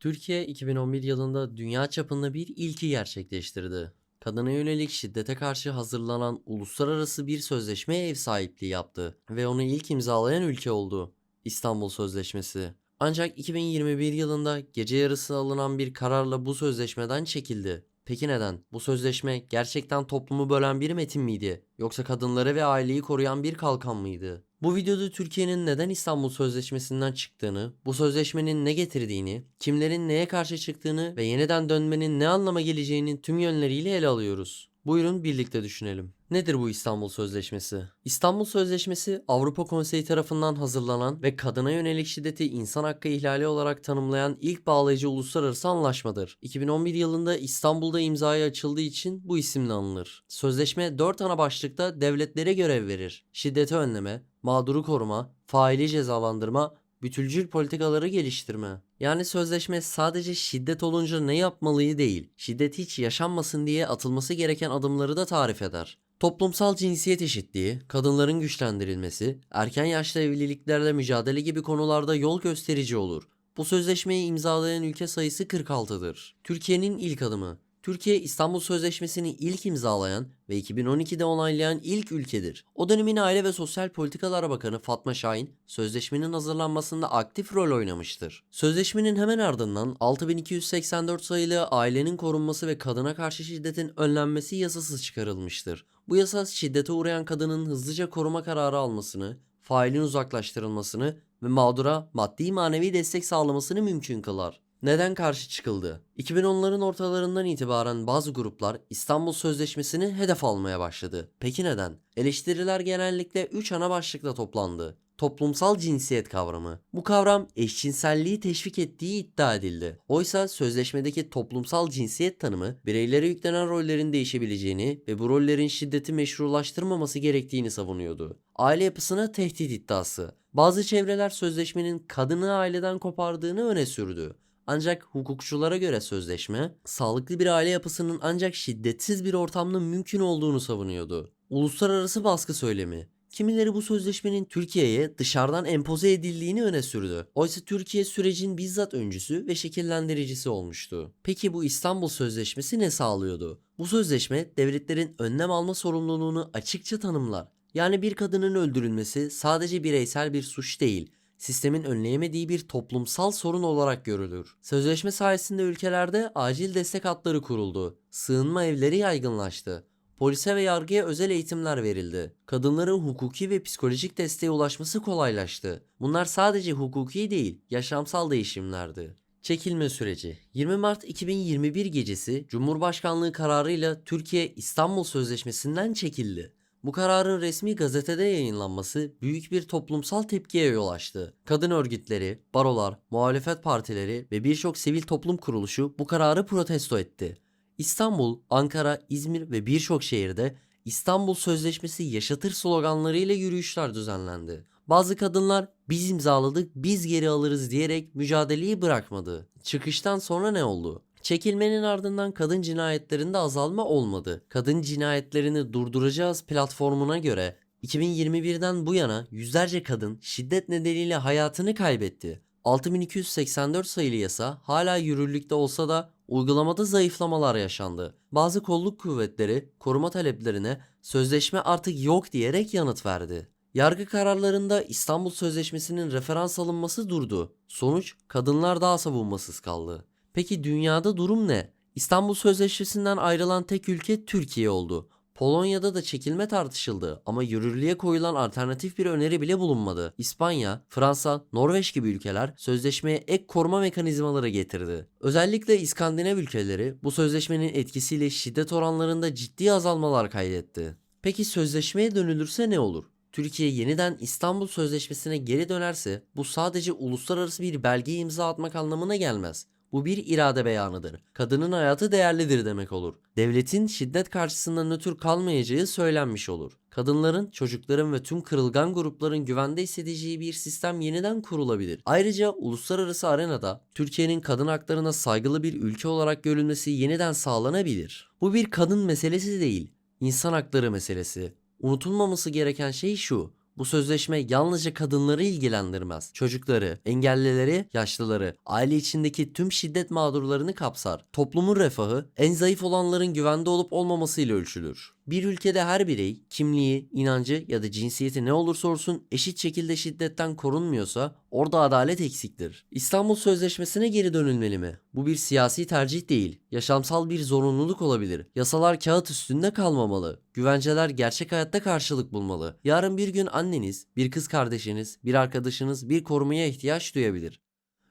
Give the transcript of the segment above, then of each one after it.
Türkiye 2011 yılında dünya çapında bir ilki gerçekleştirdi. Kadına yönelik şiddete karşı hazırlanan uluslararası bir sözleşmeye ev sahipliği yaptı ve onu ilk imzalayan ülke oldu. İstanbul Sözleşmesi. Ancak 2021 yılında gece yarısı alınan bir kararla bu sözleşmeden çekildi. Peki neden? Bu sözleşme gerçekten toplumu bölen bir metin miydi? Yoksa kadınları ve aileyi koruyan bir kalkan mıydı? Bu videoda Türkiye'nin neden İstanbul Sözleşmesi'nden çıktığını, bu sözleşmenin ne getirdiğini, kimlerin neye karşı çıktığını ve yeniden dönmenin ne anlama geleceğinin tüm yönleriyle ele alıyoruz. Buyurun birlikte düşünelim. Nedir bu İstanbul Sözleşmesi? İstanbul Sözleşmesi Avrupa Konseyi tarafından hazırlanan ve kadına yönelik şiddeti insan hakkı ihlali olarak tanımlayan ilk bağlayıcı uluslararası anlaşmadır. 2011 yılında İstanbul'da imzaya açıldığı için bu isimle anılır. Sözleşme 4 ana başlıkta devletlere görev verir. Şiddeti önleme, mağduru koruma, faili cezalandırma, bütülcül politikaları geliştirme. Yani sözleşme sadece şiddet olunca ne yapmalıyı değil, şiddet hiç yaşanmasın diye atılması gereken adımları da tarif eder. Toplumsal cinsiyet eşitliği, kadınların güçlendirilmesi, erken yaşta evliliklerle mücadele gibi konularda yol gösterici olur. Bu sözleşmeyi imzalayan ülke sayısı 46'dır. Türkiye'nin ilk adımı. Türkiye İstanbul Sözleşmesi'ni ilk imzalayan ve 2012'de onaylayan ilk ülkedir. O dönemin Aile ve Sosyal Politikalar Bakanı Fatma Şahin, sözleşmenin hazırlanmasında aktif rol oynamıştır. Sözleşmenin hemen ardından 6284 sayılı Ailenin Korunması ve Kadına Karşı Şiddetin Önlenmesi yasası çıkarılmıştır. Bu yasa şiddete uğrayan kadının hızlıca koruma kararı almasını, failin uzaklaştırılmasını ve mağdura maddi manevi destek sağlamasını mümkün kılar. Neden karşı çıkıldı? 2010'ların ortalarından itibaren bazı gruplar İstanbul Sözleşmesi'ni hedef almaya başladı. Peki neden? Eleştiriler genellikle 3 ana başlıkla toplandı. Toplumsal cinsiyet kavramı. Bu kavram eşcinselliği teşvik ettiği iddia edildi. Oysa sözleşmedeki toplumsal cinsiyet tanımı bireylere yüklenen rollerin değişebileceğini ve bu rollerin şiddeti meşrulaştırmaması gerektiğini savunuyordu. Aile yapısına tehdit iddiası. Bazı çevreler sözleşmenin kadını aileden kopardığını öne sürdü. Ancak hukukçulara göre sözleşme, sağlıklı bir aile yapısının ancak şiddetsiz bir ortamda mümkün olduğunu savunuyordu. Uluslararası baskı söylemi. Kimileri bu sözleşmenin Türkiye'ye dışarıdan empoze edildiğini öne sürdü. Oysa Türkiye sürecin bizzat öncüsü ve şekillendiricisi olmuştu. Peki bu İstanbul Sözleşmesi ne sağlıyordu? Bu sözleşme devletlerin önlem alma sorumluluğunu açıkça tanımlar. Yani bir kadının öldürülmesi sadece bireysel bir suç değil, sistemin önleyemediği bir toplumsal sorun olarak görülür. Sözleşme sayesinde ülkelerde acil destek hatları kuruldu. Sığınma evleri yaygınlaştı. Polise ve yargıya özel eğitimler verildi. Kadınların hukuki ve psikolojik desteğe ulaşması kolaylaştı. Bunlar sadece hukuki değil, yaşamsal değişimlerdi. Çekilme süreci 20 Mart 2021 gecesi Cumhurbaşkanlığı kararıyla Türkiye İstanbul Sözleşmesi'nden çekildi. Bu kararın resmi gazetede yayınlanması büyük bir toplumsal tepkiye yol açtı. Kadın örgütleri, barolar, muhalefet partileri ve birçok sivil toplum kuruluşu bu kararı protesto etti. İstanbul, Ankara, İzmir ve birçok şehirde İstanbul Sözleşmesi yaşatır sloganlarıyla yürüyüşler düzenlendi. Bazı kadınlar biz imzaladık biz geri alırız diyerek mücadeleyi bırakmadı. Çıkıştan sonra ne oldu? Çekilmenin ardından kadın cinayetlerinde azalma olmadı. Kadın cinayetlerini durduracağız platformuna göre 2021'den bu yana yüzlerce kadın şiddet nedeniyle hayatını kaybetti. 6284 sayılı yasa hala yürürlükte olsa da uygulamada zayıflamalar yaşandı. Bazı kolluk kuvvetleri koruma taleplerine sözleşme artık yok diyerek yanıt verdi. Yargı kararlarında İstanbul Sözleşmesi'nin referans alınması durdu. Sonuç kadınlar daha savunmasız kaldı. Peki dünyada durum ne? İstanbul Sözleşmesi'nden ayrılan tek ülke Türkiye oldu. Polonya'da da çekilme tartışıldı ama yürürlüğe koyulan alternatif bir öneri bile bulunmadı. İspanya, Fransa, Norveç gibi ülkeler sözleşmeye ek koruma mekanizmaları getirdi. Özellikle İskandinav ülkeleri bu sözleşmenin etkisiyle şiddet oranlarında ciddi azalmalar kaydetti. Peki sözleşmeye dönülürse ne olur? Türkiye yeniden İstanbul Sözleşmesi'ne geri dönerse bu sadece uluslararası bir belgeye imza atmak anlamına gelmez. Bu bir irade beyanıdır. Kadının hayatı değerlidir demek olur. Devletin şiddet karşısında nötr kalmayacağı söylenmiş olur. Kadınların, çocukların ve tüm kırılgan grupların güvende hissedeceği bir sistem yeniden kurulabilir. Ayrıca uluslararası arenada Türkiye'nin kadın haklarına saygılı bir ülke olarak görülmesi yeniden sağlanabilir. Bu bir kadın meselesi değil, insan hakları meselesi. Unutulmaması gereken şey şu. Bu sözleşme yalnızca kadınları ilgilendirmez. Çocukları, engellileri, yaşlıları, aile içindeki tüm şiddet mağdurlarını kapsar. Toplumun refahı en zayıf olanların güvende olup olmamasıyla ölçülür. Bir ülkede her birey kimliği, inancı ya da cinsiyeti ne olursa olsun eşit şekilde şiddetten korunmuyorsa orada adalet eksiktir. İstanbul Sözleşmesi'ne geri dönülmeli mi? Bu bir siyasi tercih değil, yaşamsal bir zorunluluk olabilir. Yasalar kağıt üstünde kalmamalı. Güvenceler gerçek hayatta karşılık bulmalı. Yarın bir gün anneniz, bir kız kardeşiniz, bir arkadaşınız bir korumaya ihtiyaç duyabilir.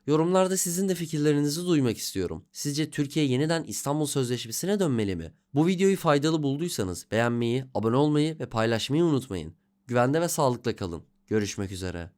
Yorumlarda sizin de fikirlerinizi duymak istiyorum. Sizce Türkiye yeniden İstanbul Sözleşmesi'ne dönmeli mi? Bu videoyu faydalı bulduysanız beğenmeyi, abone olmayı ve paylaşmayı unutmayın. Güvende ve sağlıkla kalın. Görüşmek üzere.